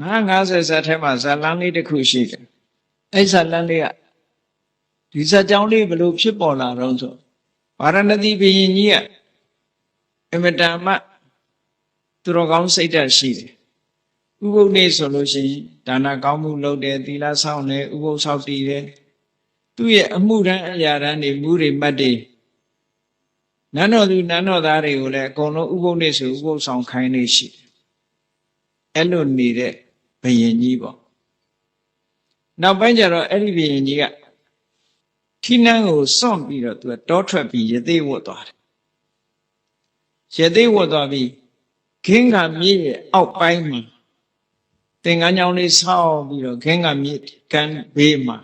ငါ50ဇတ်ထဲမှာဇတ်လန်းလေးတစ်ခုရှိတယ်အဲ့ဇတ်လန်းလေးကဒီဇတ်ကြောင်းလေးဘယ်လိုဖြစ်ပေါ်လာတော့ဆိုဗာရဏသီဘုရင်ကြီးကအမတန်မှသူတော်ကောင်းစိတ်ဓာတ်ရှိတယ်ဥပုပ်နေ့ဆိုလို့ရှိရင်ဒါနကောင်းမှုလုပ်တယ်သီလဆောင်တယ်ဥပုပ်ဆောက်တည်တယ်သူ့ရဲ့အမှုရန်အရာရန်တွေမူတွေမှတ်တွေနန်းတော်သူနန်းတော်သားတွေကိုလည်းအကုန်လုံးဥပုပ်နေ့ဆိုဥပုပ်ဆောင်ခိုင်းနေရှိတယ်အဲ့လိုနေတဲ့ဘု ရင်ကြီးပေါ့နောက်ပိုင်းကျတော့အဲ့ဒီဘုရင်ကြီးကထိနှန်းကိုစွန့်ပြီးတော့သူကတောထွက်ပြီးရသေးဝတ်သွားတယ်ရသေးဝတ်သွားပြီးခင်းကမြစ်ရဲ့အောက်ပိုင်းမှာသင်္ကန်းကြောင်းလေးဆောက်ပြီးတော့ခင်းကမြစ်ကမ်းဘေးမှာ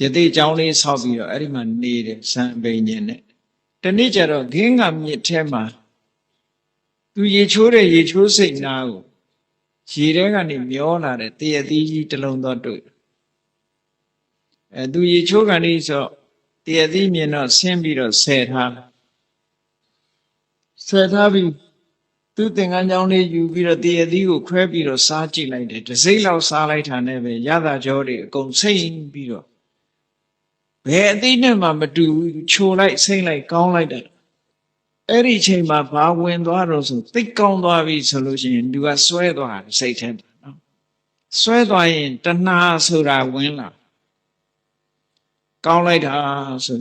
ရသေးကြောင်းလေးဆောက်ပြီးတော့အဲ့ဒီမှာနေတယ်ဇံပိန်ညင်နဲ့တနေ့ကျတော့ခင်းကမြစ်ထဲမှာသူရေချိုးတဲ့ရေချိုးစိတ်နာကို ရေထဲကနေမျောလာတဲ့တရသီးကြီးတစ်လုံးတော့တွေ့တယ်အဲသူရေချိုးကန်လေးဆိုတရသီးမြင်တော့ဆင်းပြီးတော့ဆယ်ထားတယ်ဆယ်ထားပြီးသူသင်္ကန်းကြောင်းလေးယူပြီးတော့တရသီးကိုခွဲပြီးတော့စားကြည့်လိုက်တယ်တစ်စိမ့်လောက်စားလိုက်တာနဲ့ပဲရတာကြောတွေအကုန်စိမ့်ပြီးတော့ဘယ်အသိနဲ့မှမတူဘူးချိုလိုက်စိမ့်လိုက်ကောင်းလိုက်တယ် အဲ့ဒီချိန်မှာဘာဝင်သွားတော့ဆိုသိတ်ကောင်းသွားပြီဆိုလို့ရှိရင်သူကစွဲသွားတယ်စိတ်ထဲနော်စွဲသွားရင်တဏှာဆိုတာဝင်လာကောင်းလိုက်တာဆို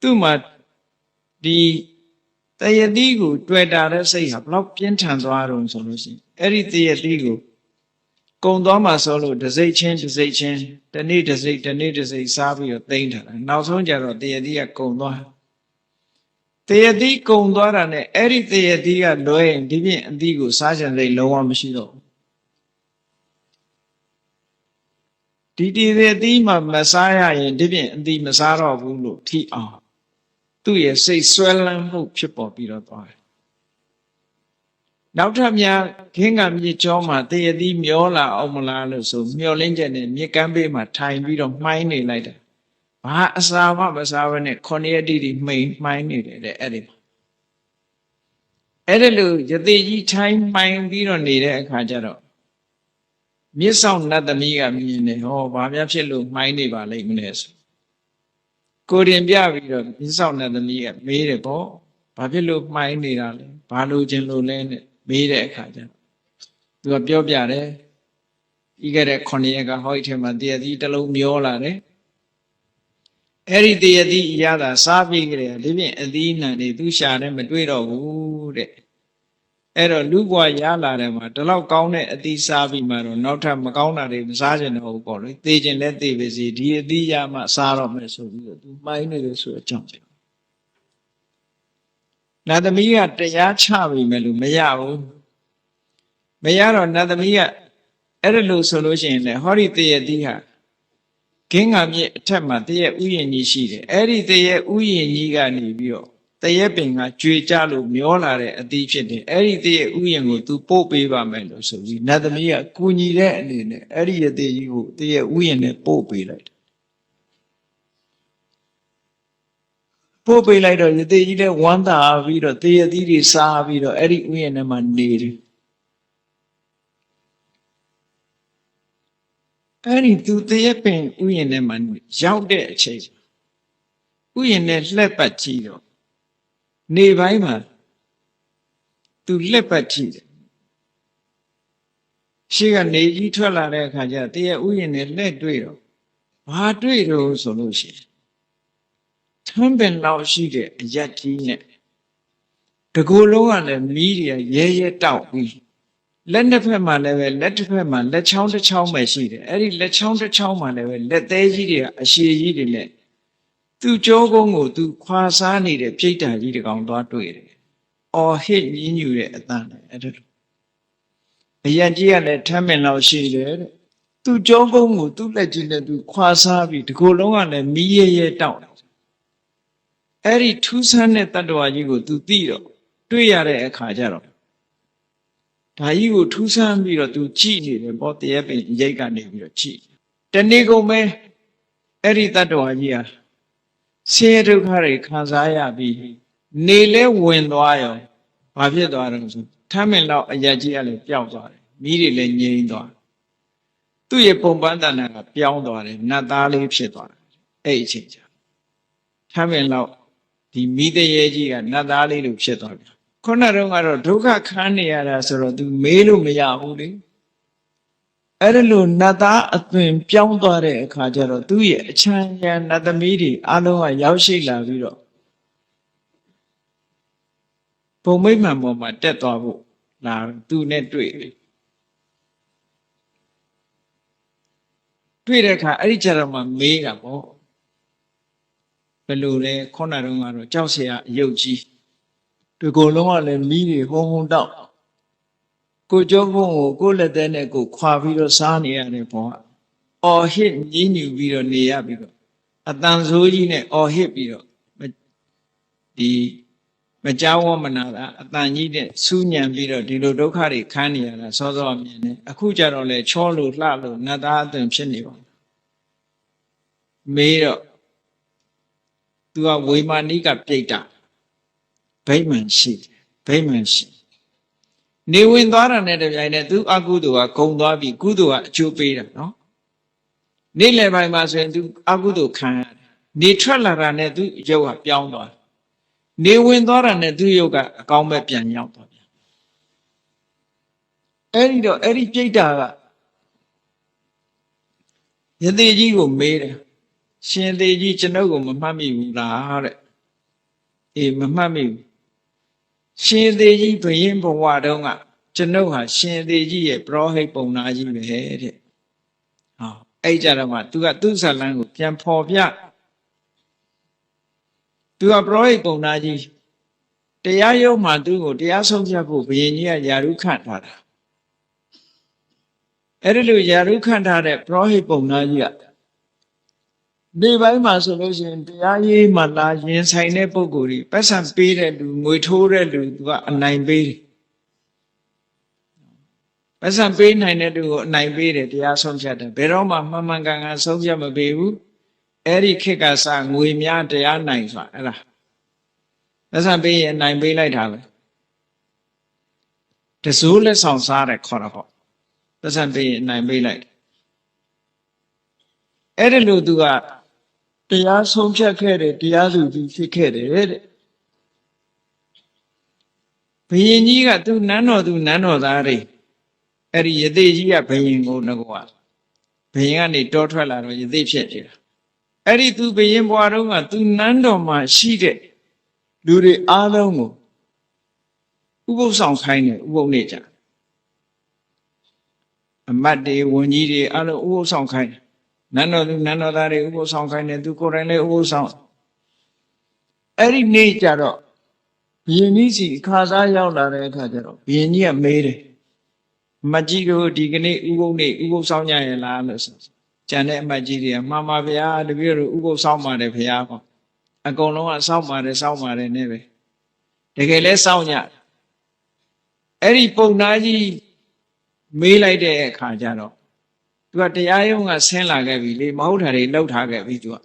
သူ့မှာဒီတယတိကိုတွေ့တာတဲ့စိတ်ဟာဘလောက်ပြင်းထန်သွားတော့ဆိုလို့ရှိရင်အဲ့ဒီတယတိကိုကုံသွားမှာဆိုလို့တစ်စိတ်ချင်းတစ်စိတ်ချင်းတနေ့တစ်စိတ်တနေ့တစ်စိတ်စားပြီးတော့သိမ့်ထားတာနောက်ဆုံးကျတော့တယတိကကုံသွား တယတိကုံသွားတာနဲ့အဲ့ဒီတယတိကလွဲရင်ဒီပြင်အသီးကိုစားချင်စိတ်လုံးဝမရှိတော့ဘူးဒီတည်တဲ့အသီးမှမစားရရင်ဒီပြင်အသီးမစားတော့ဘူးလို့ထိအောင်သူ့ရဲ့စိတ်ဆွဲလန်းမှုဖြစ်ပေါ်ပြီးတော့သွားတယ်နောက်ထပ်များခင်းကမြစ်ကြောမှာတည်အသီးမျောလာအောင်မလားလို့ဆိုမျောလင်းချက်နဲ့မြစ်ကမ်းဘေးမှာထိုင်ပြီးတော့မှိုင်းနေလိုက်တယ် ဘာအစာမှမစားဘဲနဲ့ခொနည်းတိတိမှိန်မှိုင်းနေတယ်တဲ့အဲ့ဒီမှာအဲ့ဒါလို့ယသိကြီးထိုင်မှိုင်းပြီးတော့နေတဲ့အခါကျတော့မြစ်ဆောင်နတ်သမီးကမြင်တယ်ဟောဘာများဖြစ်လို့မှိုင်းနေပါလိမ့်မလဲဆိုကိုရင်ပြပြီးတော့မြစ်ဆောင်နတ်သမီးကမေးတယ်ပေါ့ဘာဖြစ်လို့မှိုင်းနေတာလဲဘာလို့ခြင်းလို့လဲနဲ့မေးတဲ့အခါကျတော့သူကပြောပြတယ်ဤခဲ့တဲ့9ရက်ကဟောဒီထဲမှာတရသီးတစ်လုံးမျောလာတယ် အဲ့ဒီတရသီးရတာစားပြီးကြတယ်ဒီပြင်အသီးနှံတွေသူရှာတယ်မတွေ့တော့ဘူးတဲ့အဲ့တော့လူဘွားရလာတယ်မှာဒီလောက်ကောင်းတဲ့အသီးစားပြီးမှတော့နောက်ထပ်မကောင်းတာတွေမစားကြတော့ဘူးပေါ့လေသေခြင်းလဲသေပါစေဒီအသီးရမှစားတော့မယ်ဆိုပြီးတော့သူမှိုင်းနေတယ်ဆိုတော့ကြောက်တယ်နတ်သမီးကတရားချပြီမယ်လို့မရဘူးမရတော့နတ်သမီးကအဲ့ဒါလို့ဆိုလို့ရှိရင်လေဟောဒီတရတိဟာ ဂင်းငါမြစ်အထက်မှာတရက်ဥယျာဉ်ကြီးရှိတယ်အဲ့ဒီတရက်ဥယျာဉ်ကြီးကနေပြီးတော့တရက်ပင်ကကြွေကြလို့မျောလာတဲ့အသီးဖြစ်တယ်အဲ့ဒီတရက်ဥယျာဉ်ကို तू ပို့ပေးပါမယ်လို့ဆိုပြီးနတ်သမီးကကူညီတဲ့အနေနဲ့အဲ့ဒီရသေးကြီးကိုတရက်ဥယျာဉ်နဲ့ပို့ပေးလိုက်တယ်ပို့ပေးလိုက်တော့ရသေးကြီးလည်းဝမ်းသာပြီးတော့တရက်သီးတွေစားပြီးတော့အဲ့ဒီဥယျာဉ်ထဲမှာနေတယ် အဲ့ဒီသူတရက်ပင်ဥယျာဉ်ထဲမှာရောက်တဲ့အချိန်ဥယျာဉ်နဲ့လှက်ပတ်ကြည့်တော့နေပိုင်းမှာသူလှက်ပတ်ကြည့်တယ်ရှေ့ကနေကြီးထွက်လာတဲ့အခါကျတရက်ဥယျာဉ်နဲ့လှက်တွေ့တော့ဘာတွေ့တော့ဆိုလို့ရှိရင်ထမ်းပင်လောက်ရှိတဲ့အရက်ကြီးနဲ့တကူလုံးကလည်းမီးတွေရဲရဲတောက်ပြီး လက်နှစ်ဖက်မှာလည်းပဲလက်တစ်ဖက်မှာလက်ချောင်းတစ်ချောင်းပဲရှိတယ်အဲ့ဒီလက်ချောင်းတစ်ချောင်းမှာလည်းပဲလက်သေးကြီးတွေကအရှည်ကြီးတွေနဲ့သူ့ကြောကုန်းကိုသူခွာစားနေတဲ့ပြိတ္တာကြီးတကောင်သွားတွေ့တယ်။အော်ဟစ်ညင်းညူတဲ့အတန်နဲ့အဲ့ဒါလိုအရန်ကြီးကလည်းထမ်းမင်လောက်ရှိတယ်တဲ့။သူ့ကြောကုန်းကိုသူ့လက်ကြီးနဲ့သူခွာစားပြီးဒီကိုယ်လုံးကလည်းမီးရဲရဲတောက်တယ်။အဲ့ဒီထူးဆန်းတဲ့တတ္တဝါကြီးကိုသူသိတော့တွေ့ရတဲ့အခါကျတော့ ဒါကြီးကိုထူးဆန်းပြီးတော့သူကြည့်နေတယ်ပေါ့တရက်ပင်ရိတ်ကနေပြီးတော့ကြည့်တနေ့ကုန်ပဲအဲ့ဒီတတ္တဝါကြီးဟာဆင်းရဲဒုက္ခတွေခံစားရပြီးနေလဲဝင်သွားရောဘာဖြစ်သွားတော့ဆိုထမ်းမင်တော့အရက်ကြီးကလည်းပျောက်သွားတယ်မိတွေလည်းငြိမ်းသွားသူ့ရဲ့ပုံပန်းတဏ္ဍာကပြောင်းသွားတယ်နတ်သားလေးဖြစ်သွားတယ်အဲ့ဒီအချိန်ကျထမ်းပင်လောက်ဒီမိတရေကြီးကနတ်သားလေးလိုဖြစ်သွားပြီ ခုနတုန်းကတော့ဒုက္ခခံနေရတာဆိုတော့ तू မေးလို့မရဘူးလေအဲ့ဒါလို့နတ်သားအသွင်ပြောင်းသွားတဲ့အခါကျတော့သူ့ရဲ့အချမ်းရံနတ်သမီးတွေအလုံးကရောက်ရှိလာပြီးတော့ဘုံမိမ့်မှန်ပေါ်မှာတက်သွားဖို့လာသူနဲ့တွေ့တယ်တွေ့တဲ့အခါအဲ့ဒီကြတော့မှမေးတာပေါ့ဘယ်လိုလဲခုနတုန်းကတော့ကြောက်เสียအယုတ်ကြီး ဒီကိုယ်လုံးကလည်းမိတွေဟုံဟုံတောက်ကိုကျုံးဖုံးကိုကိုယ်လက်သေးနဲ့ကိုခွာပြီးတော့စားနေရတယ်ပေါ့အော်ဟစ်ညင်းညူပြီးတော့နေရပြီးတော့အတန်ဆိုးကြီးနဲ့အော်ဟစ်ပြီးတော့ဒီမကြောက်ဝမနာတာအတန်ကြီးနဲ့စူးညံပြီးတော့ဒီလိုဒုက္ခတွေခံနေရတာစောစောအမြင်နဲ့အခုကြတော့လေချောလို့လှလို့နတ်သားအသွင်ဖြစ်နေပါမေးတော့ तू ကဝေမာနိကပြိတ္တာ ဗိမှန်ရှိဗိမှန်ရှိနေဝင်သွားတာနဲ့တပြိုင်တည်းသူအကုသိုလ်ကဂုံသွားပြီးကုသိုလ်ကအကျိုးပေးတာနော်နေ့လယ်ပိုင်းမှာဆိုရင်သူအကုသိုလ်ခံရတယ်နေထွက်လာတာနဲ့သူရုပ်ကပြောင်းသွားနေဝင်သွားတာနဲ့သူရုပ်ကအကောင်းပဲပြန်ရောက်သွားပြန်အဲ့ဒီတော့အဲ့ဒီပြိတ္တာကယသိကြီးကိုမေးတယ်ရှင်သေးကြီးကျွန်ုပ်ကိုမမှတ်မိဘူးလားတဲ့အေးမမှတ်မိဘူး ရှင်သေးကြီးဘယင်းဘဝတုန်းကကျွန်ုပ်ဟာရှင်သေးကြီးရဲ့ပရောဟိတ်ပုံနာကြီးပဲတဲ့ဟောအဲ့ကြတော့မှ तू ကသူ့ဇာလန်းကိုပြန်ဖော်ပြသူကပရောဟိတ်ပုံနာကြီးတရားရုံးမှာသူ့ကိုတရားဆုံးဖြတ်ဖို့ဘုရင်ကြီးကယာရုခန့်ထားတာအဲ့ဒီလိုယာရုခန့်ထားတဲ့ပရောဟိတ်ပုံနာကြီးက ဒီဘိုင်းမှာဆိုလို့ရှိရင်တရားရေးမှာလာရင်ဆိုင်တဲ့ပုံကိုယ်ကြီးပတ်စံပေးတဲ့လူငွေထိုးတဲ့လူသူကအနိုင်ပေးတယ်ပတ်စံပေးနိုင်တဲ့လူကိုအနိုင်ပေးတယ်တရားဆုံးဖြတ်တယ်ဘယ်တော့မှမှန်မှန်ကန်ကန်ဆုံးဖြတ်မပေးဘူးအဲ့ဒီခေတ်ကစငွေများတရားနိုင်ဆိုတာအဲ့ဒါလက်ဆံပေးရင်နိုင်ပေးလိုက်တာပဲတစိုးလက်ဆောင်စားတယ်ခေါ်တာပေါ့လက်ဆံပေးရင်နိုင်ပေးလိုက်အဲ့ဒီလိုသူက တရားဆုံးဖြတ်ခဲ့တယ်တရားသူသူဖြစ်ခဲ့တယ်တဲ့ဘယင်ကြီးကသူနန်းတော်သူနန်းတော်သားတွေအဲ့ဒီယသိကြီးကဘယင်ကိုငကောဘယင်ကနေတောထွက်လာတော့ယသိဖြစ်နေတာအဲ့ဒီသူဘယင်ဘွားတော့ကသူနန်းတော်မှာရှိတဲ့လူတွေအားလုံးကိုဥပုသ်ဆောင်ခိုင်းတယ်ဥပုသ်နေကြအမတ်တွေဝန်ကြီးတွေအားလုံးဥပုသ်ဆောင်ခိုင်းတယ် နန်းတော်သူနန်းတော်သားတွေဥပုသ်ဆောင်ခိုင်းတယ်သူကိုယ်တိုင်လည်းဥပုသ်ဆောင်အဲ့ဒီနေ့ကျတော့ဘုရင်ကြီးစီခါစားရောက်လာတဲ့အခါကျတော့ဘုရင်ကြီးကမေးတယ်မကြီးတို့ဒီကနေ့ဥပုသ်နေ့ဥပုသ်ဆောင်ကြရဲ့လားလို့ဆိုကျန်တဲ့အမတ်ကြီးတွေကမှန်ပါဗျာတပည့်တို့ဥပုသ်ဆောင်ပါတယ်ဗျာပေါ့အကုန်လုံးကစောင့်ပါတယ်စောင့်ပါတယ်နဲ့ပဲတကယ်လဲစောင့်ကြအဲ့ဒီပုံနာကြီးမေးလိုက်တဲ့အခါကျတော့ သူကတရားရုံးကဆင်းလာခဲ့ပြီလေမဟုတ်တာတွေလှုပ်ထားခဲ့ပြီသူက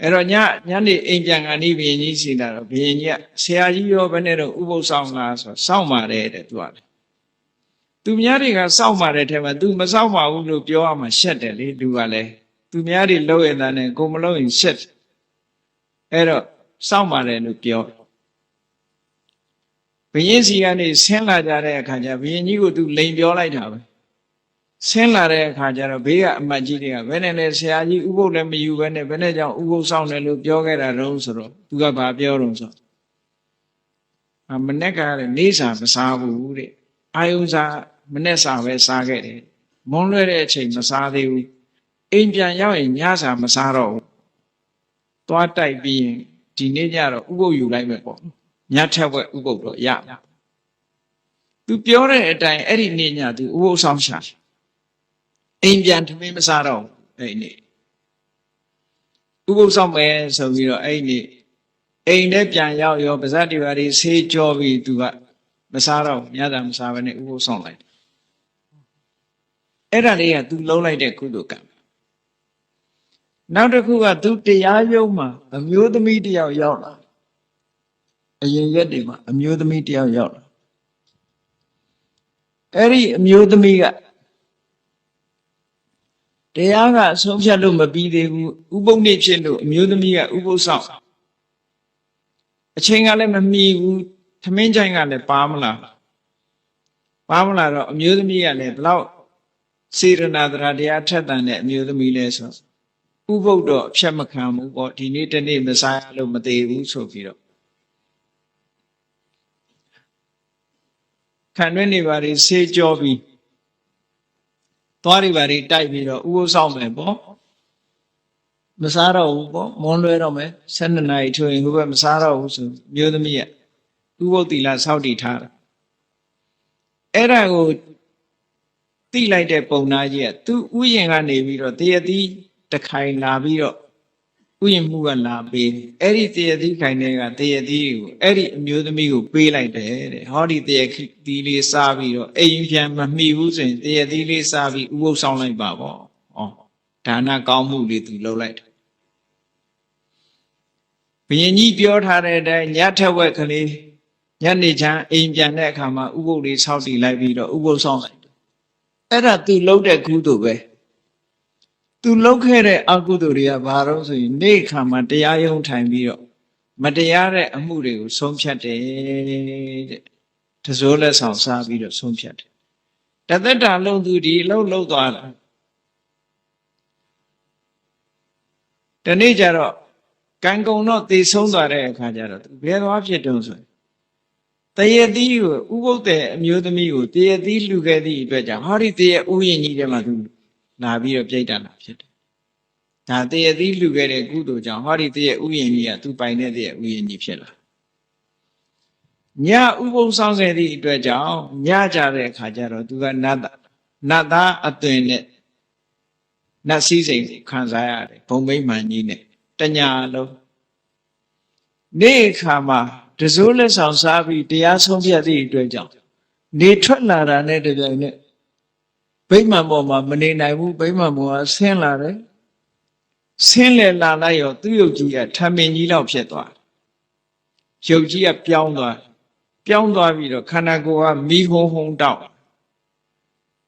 အဲ့တော့ညညနေအိမ်ပြန်ကန်ဒီဘုရင်ကြီးစီလာတော့ဘုရင်ကြီးကဆရာကြီးရောဘယ်နဲ့တော့ဥပုသ်ဆောင်လားဆိုစောင့်ပါတယ်တဲ့သူကလေသူများတွေကစောင့်ပါတယ်ထဲမှာ तू မစောင့်ပါဘူးလို့ပြောရမှရှက်တယ်လေသူကလည်းသူများတွေလှုပ်ရတဲ့နဲ့ကိုမလှုပ်ရင်ရှက်အဲ့တော့စောင့်ပါတယ်လို့ပြောဘုရင်စီကနေဆင်းလာကြတဲ့အခါကျဘုရင်ကြီးကို तू လိန်ပြောလိုက်တာပဲ ဆင်းလာတဲ့အခါကျတော့ဘေးကအမတ်ကြီးတွေကဘယ်နဲ့လဲဆရာကြီးဥပုပ်လည်းမယူဘဲနဲ့ဘယ်နဲ့ကြောင့်ဥပုပ်ဆောင်တယ်လို့ပြောခဲ့တာတုံးဆိုတော့သူကဘာပြောတုံးဆိုအမနဲ့ကလည်းနေစာမစားဘူးတဲ့အာယုစာမနဲ့စာပဲစားခဲ့တယ်မုန်းလွဲတဲ့အချိန်မစားသေးဘူးအိမ်ပြန်ရောက်ရင်ညစာမစားတော့ဘူးသွားတိုက်ပြီးရင်ဒီနေ့ညတော့ဥပုပ်ယူလိုက်မယ်ပေါ့ညထက်ဝက်ဥပုပ်တော့ရသူပြောတဲ့အတိုင်းအဲ့ဒီနေ့ညသူဥပုပ်ဆောင်ရှာ အိမ်ပြန်ထမင်းမစားတော့အဲ့ဒီနေ့ဥပုပ်ဆောင်မယ်ဆိုပြီးတော့အဲ့ဒီနေ့အိမ်ထဲပြန်ရောက်ရောပါဇက်တွေပါတွေဆေးကြောပြီးသူကမစားတော့ညတာမစားဘဲနဲ့ဥပုပ်ဆောင်လိုက်အဲ့ဒါလေးကသူလုံးလိုက်တဲ့ကုသိုလ်ကံနောက်တစ်ခုကသူတရားရုံးမှာအမျိုးသမီးတယောက်ရောက်လာအရင်ရက်တွေမှာအမျိုးသမီးတယောက်ရောက်လာအဲ့ဒီအမျိုးသမီးက တရားကအဆုံးဖြတ်လို့မပြီးသေးဘူးဥပုပ်နေ့ဖြစ်လို့အမျိုးသမီးကဥပုပ်ဆောင်အချိန်ကလည်းမမီဘူးသမင်းချိုင်ကလည်းပါမလားပါမလားတော့အမျိုးသမီးကလည်းဘလောက်စေရနာတရားတရားထက်တန်တဲ့အမျိုးသမီးလဲဆိုဥပုပ်တော့အဖြတ်မခံဘူးပေါ့ဒီနေ့တနေ့မစားရလို့မသေးဘူးဆိုပြီးတော့ခံတွင်းနေပါလေဆေးကြောပြီး သွားတွေပါလေတိုက်ပြီးတော့ဥပုပ်ဆောင်မယ်ပေါ့မစားတော့ဘူးပေါ့မွန်းလွဲတော့မယ်12နာရီထိုးရင်ဟိုဘက်မစားတော့ဘူးဆိုမျိုးသမီးကဥပုပ်တီလာစောက်တည်ထားတာအဲ့ဒါကိုတိလိုက်တဲ့ပုံနာကြီးကသူဥယျင်ကနေပြီးတော့တရတိတခိုင်လာပြီးတော့ ဥယျင်မှုကလာပေးတယ်အဲ့ဒီတရတိခိုင်တဲ့ကတရတိကိုအဲ့ဒီအမျိုးသမီးကိုပေးလိုက်တယ်တဲ့ဟောဒီတရတိလေးစားပြီးတော့အိမ်ပြန်မမှီဘူးဆိုရင်တရတိလေးစားပြီးဥပုပ်ဆောင်လိုက်ပါပေါ့ဩဒါနကောင်းမှုလေးသူလုပ်လိုက်တယ်ဘုရင်ကြီးပြောထားတဲ့အတိုင်းညထက်ဝက်ကလေးညနေချမ်းအိမ်ပြန်တဲ့အခါမှာဥပုပ်လေးဆောက်တည်လိုက်ပြီးတော့ဥပုပ်ဆောင်လိုက်တယ်အဲ့ဒါသူလုပ်တဲ့ကုသိုလ်ပဲ သူလုပ်ခဲ့တဲ့အကုသိုလ်တွေကဘာလို့ဆိုရင်နေ့ခါမှာတရားယုံထိုင်ပြီးတော့မတရားတဲ့အမှုတွေကိုဆုံးဖြတ်တယ်တဲ့တစိုးလက်ဆောင်စားပြီးတော့ဆုံးဖြတ်တယ်တသက်တာလုံးသူဒီအလုံးလုံးသွားတာဒီနေ့ကျတော့ကံကုံတော့သေဆုံးသွားတဲ့အခါကျတော့သူဘယ်သွားဖြစ်တုံးဆိုရင်တရတိကိုဥပုပ်တဲ့အမျိုးသမီးကိုတရတိလှူခဲ့သည့်အတွက်ကြောင့်ဟောဒီတရဥယျင်ကြီးထဲမှာသူ လာပြီးတော့ပြိတ္တာလာဖြစ်တယ်။ဒါတရတိလှူခဲ့တဲ့ကုသိုလ်ကြောင့်ဟောဒီတရဥယျင်ကြီးကသူပိုင်တဲ့တရဥယျင်ကြီးဖြစ်လာ။ညဥပုပ်ဆောင်ခဲ့သည့်အတွက်ကြောင့်ညကြတဲ့အခါကျတော့သူကနတ်နတ်သားအသွင်နဲ့နတ်စည်းစိမ်ခံစားရတယ်ဘုံမိမ့်မှန်ကြီးနဲ့တညာလုံးနေ့အခါမှာတစိုးလက်ဆောင်စားပြီးတရားဆုံးဖြတ်သည့်အတွက်ကြောင့်နေထွက်လာတာနဲ့တပြိုင်နက် ဗိမာန်ပေါ်မှာမနေနိုင်ဘူးဗိမာန်ပေါ်ကဆင်းလာတယ်ဆင်းလေလာလိုက်ရောသူ့ရုပ်ကြီးကထမင်ကြီးလောက်ဖြစ်သွားတယ်ရုပ်ကြီးကပြောင်းသွားပြောင်းသွားပြီးတော့ခန္ဓာကိုယ်ကမီးဟုံးဟုံးတောက်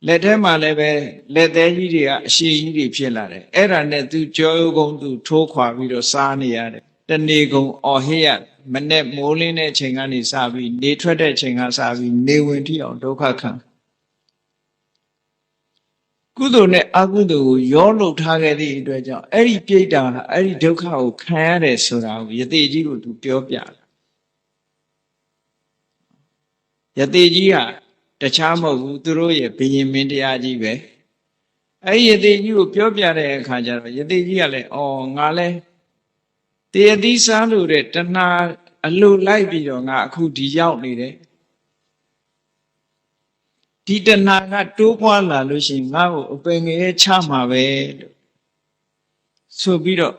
လက်ထဲမှာလည်းပဲလက်သေးကြီးတွေကအရှိကြီးတွေဖြစ်လာတယ်အဲ့ဒါနဲ့သူကြောရုပ်ကုန်းသူထိုးခွာပြီးတော့စားနေရတယ်တနေကုန်အော်ဟစ်ရမနဲ့မိုးလင်းတဲ့ချိန်ကနေစပြီးနေထွက်တဲ့ချိန်ကစပြီးနေဝင်ထိအောင်ဒုက္ခခံ ကုသိုလ်နဲ့အကုသိုလ်ကိုရောလှုပ်ထားခဲ့သည့်အတွက်ကြောင့်အဲ့ဒီပြိတ္တာဟာအဲ့ဒီဒုက္ခကိုခံရတယ်ဆိုတာကိုယတိကြီးကိုသူပြောပြတယ်ယတိကြီးဟာတခြားမဟုတ်ဘူးသူတို့ရဲ့ဘယင်မင်းတရားကြီးပဲအဲ့ဒီယတိကြီးကိုပြောပြတဲ့အခါကျတော့ယတိကြီးကလည်းအော်ငါလဲတရတိစားလို့တဲ့တဏှာအလိုလိုက်ပြီးတော့ငါအခုဒီရောက်နေတယ် ဒီတဏှာကတိုးပွားလာလို့ရှိရင်ငါ့ကိုအပင်ငယ်ချမှာပဲလို့ဆိုပြီးတော့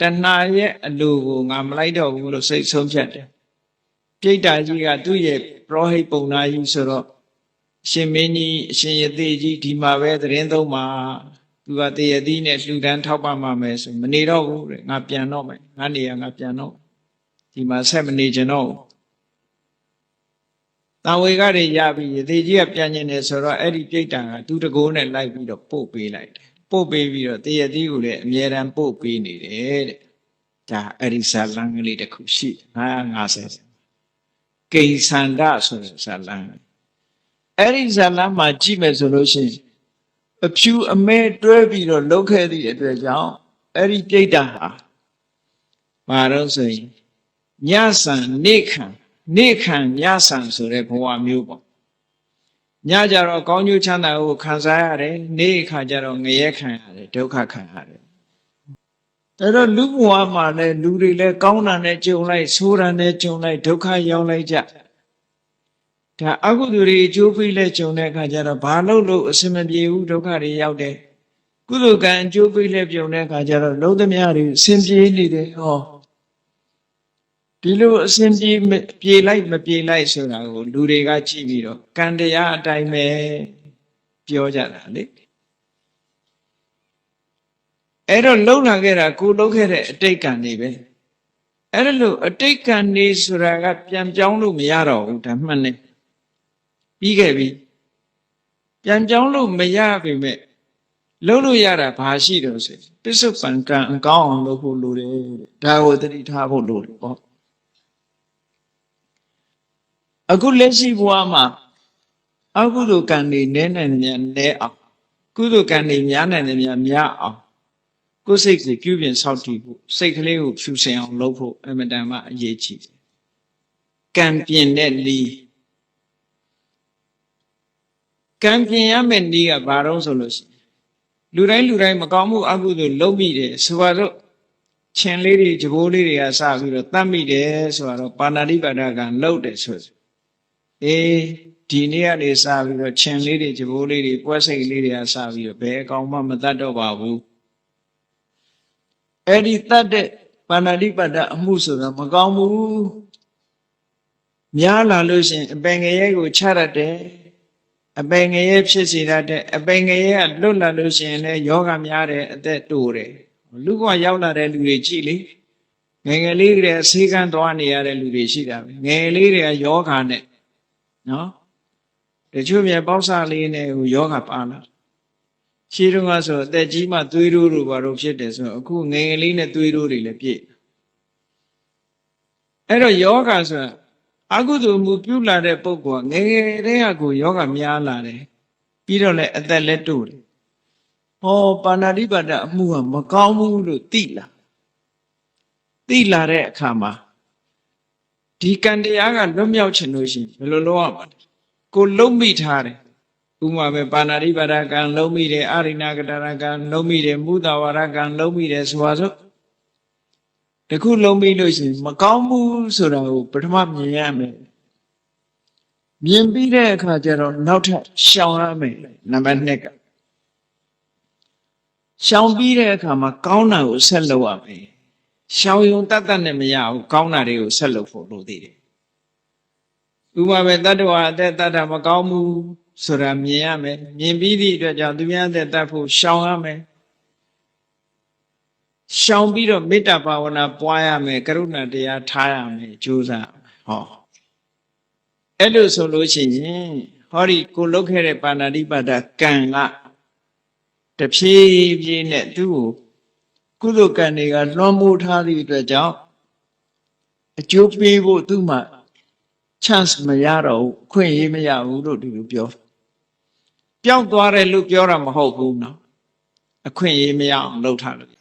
တဏှာရဲ့အလိုကိုငါမလိုက်တော့ဘူးလို့စိတ်ဆုံးဖြတ်တယ်ပြိတ္တာကြီးကသူ့ရဲ့ပရောဟိတ်ပုံနာကြီးဆိုတော့အရှင်မင်းကြီးအရှင်ယသိကြီးဒီမှာပဲသတင်းသုံးမှာသူကတရသီးနဲ့လှူဒန်းထောက်ပံ့ပါမယ်ဆိုမနေတော့ဘူးတဲ့ငါပြန်တော့မယ်ငါနေရငါပြန်တော့ဒီမှာဆက်မနေကြတော့ တာဝေကတွေရပြီယသိကြီးကပြန်ကျင်တယ်ဆိုတော့အဲ့ဒီပြိတ္တာကသူတကိုးနဲ့လိုက်ပြီးတော့ပို့ပေးလိုက်တယ်ပို့ပေးပြီးတော့တရသီးကိုလည်းအမြဲတမ်းပို့ပေးနေတယ်တဲ့ဒါအဲ့ဒီဇာလံကလေးတစ်ခုရှိ950ကိဉ္စန္ဒဆိုတဲ့ဇာလံအဲ့ဒီဇာလံမှာကြည့်မယ်ဆိုလို့ရှိရင်အဖြူအမဲတွဲပြီးတော့လှုပ်ခဲ့သည့်အတွက်ကြောင့်အဲ့ဒီပြိတ္တာဟာဘာလို့ဆိုရင်ညဆန်နေခံ နေခံညဆန်ဆိုတဲ့ဘဝမျိုးပေါ့ညကြတော့ကောင်းကျိုးချမ်းသာကိုခံစားရတယ်နေခါကျတော့ငရဲခံရတယ်ဒုက္ခခံရတယ်ဒါတော့လူဘဝမှာလည်းလူတွေလည်းကောင်းတာနဲ့ကြုံလိုက်ဆိုးတာနဲ့ကြုံလိုက်ဒုက္ခရောက်လိုက်ကြဒါအကုသိုလ်တွေအကျိုးပေးလဲကြုံတဲ့အခါကျတော့ဘာလို့လို့အစမပြေဘူးဒုက္ခတွေရောက်တယ်ကုသိုလ်ကံအကျိုးပေးလဲပြုံတဲ့အခါကျတော့လုံးသမျှတွေအစင်ပြေနေတယ်ဟော ဒီလိုအစင်ပြေပြေလိုက်မပြေလိုက်ဆိုတာကိုလူတွေကကြည့်ပြီးတော့ကံတရားအတိုင်းပဲပြောကြတာလေအဲ့တော့လုံလာခဲ့တာကိုလုံခဲ့တဲ့အတိတ်ကံတွေပဲအဲ့ဒါလို့အတိတ်ကံနေဆိုတာကပြန်ပြောင်းလို့မရတော့ဘူးဒါမှန်တယ်ပြီးခဲ့ပြီပြန်ပြောင်းလို့မရပေမဲ့လုံးလို့ရတာဘာရှိတော့ဆိုရင်ပစ္စုပန်ကံအကောင်းအောင်လုပ်ဖို့လိုတယ်ဒါကိုသတိထားဖို့လိုတယ်ပေါ့ အခုလက်ရှိဘဝမှာအကုသိုလ်ကံတွေနည်းနိုင်တယ်များနည်းအောင်ကုသိုလ်ကံတွေများနိုင်တယ်များများအောင်ကိုယ်စိတ်ကိုပြုပြင်ဆောက်တည်ဖို့စိတ်ကလေးကိုဖြူစင်အောင်လုပ်ဖို့အမှန်တန်မှအရေးကြီးတယ်ကံပြင်တဲ့လီကံပြင်ရမယ့်နည်းကဘာတော့ဆိုလို့ရှိရင်လူတိုင်းလူတိုင်းမကောင်းမှုအကုသိုလ်လုပ်မိတယ်ဆိုတော့ချင်းလေးတွေကြဘိုးလေးတွေကစပြီးတော့တတ်မိတယ်ဆိုတော့ပါဏာတိပါဒကံလုပ်တယ်ဆို အေးဒီနေ့ကနေစပြီးတော့ချင်းလေးတွေကြဘိုးလေးတွေပွဲစိတ်လေးတွေကစပြီးတော့ဘယ်အကောင်မှမတတ်တော့ပါဘူးအဲ့ဒီတတ်တဲ့ပါဏာတိပါဒအမှုဆိုတော့မကောင်းဘူးများလာလို့ရှိရင်အပင်ငရဲကိုချရတတ်အပင်ငရဲဖြစ်စေတတ်တဲ့အပင်ငရဲကလွတ်လာလို့ရှိရင်လည်းယောဂများတယ်အသက်တိုးတယ်လူကရောက်လာတဲ့လူတွေကြည့်လေငယ်ငယ်လေးတွေဆေးကန်းသွားနေရတဲ့လူတွေရှိတာပဲငယ်ငယ်လေးတွေကယောဂနဲ့ နော်တချို့မြေပေါက်စားလေးနဲ့ဟိုယောဂပါလာရှိတော့ကဆိုအသက်ကြီးမှသွေးတိုးတို့ဘာလို့ဖြစ်တယ်ဆိုတော့အခုငယ်ငယ်လေးနဲ့သွေးတိုးတွေလည်းပြည့်အဲ့တော့ယောဂဆိုတာအကုသိုလ်မှုပြုလာတဲ့ပုဂ္ဂိုလ်ကငယ်ငယ်တည်းကကိုယောဂများလာတယ်ပြီးတော့လည်းအသက်လည်းတိုးတယ်ဟောပါဏာတိပါဒအမှုကမကောင်းဘူးလို့သိလာသိလာတဲ့အခါမှာ ဒီကံတရားကလွတ်မြောက်ခြင်းလို့ရှိရင်ဘယ်လိုလုပ်ရမှာလဲကိုလုံးမိထားတယ်ဥမာပဲပါဏာတိပါဒကံလုံးမိတယ်အာရိဏကတရကံလုံးမိတယ်မုဒ္ဒဝရကံလုံးမိတယ်ဆိုပါစို့တခုလုံးမိလို့ရှိရင်မကောင်းဘူးဆိုတာကိုပထမမြင်ရမယ်မြင်ပြီးတဲ့အခါကျတော့နောက်ထပ်ရှောင်ရမယ်နံပါတ်2ကရှောင်ပြီးတဲ့အခါမှာကောင်းတာကိုဆက်လုပ်ရမယ် ရှောင်ယုံတတ်တတ်နဲ့မရဘူးကောင်းတာတွေကိုဆက်လုပ်ဖို့လိုသေးတယ်ဥပမာပဲတတ္တဝါအသက်တတ္တမကောင်းဘူးဆိုတာမြင်ရမယ်မြင်ပြီးသည့်အတွက်ကြောင့်သူများအသက်တတ်ဖို့ရှောင်ရမယ်ရှောင်ပြီးတော့မေတ္တာဘာဝနာပွားရမယ်ကရုဏာတရားထားရမယ်ကြိုးစားဟောအဲ့လိုဆိုလို့ရှိရင်ဟောဒီကိုလုတ်ခဲ့တဲ့ပါဏာတိပါဒကံကတဖြည်းဖြည်းနဲ့သူ့ကို ကုသိုလ်ကံတွေကလွှမ်းမိုးထားသည့်အတွက်ကြောင့်အကျိုးပေးဖို့သူ့မှာ chance မရတော့ဘူးအခွင့်အရေးမရဘူးလို့ဒီလိုပြောပျောက်သွားတယ်လို့ပြောတာမဟုတ်ဘူးเนาะအခွင့်အရေးမရအောင်လုပ်ထားလို့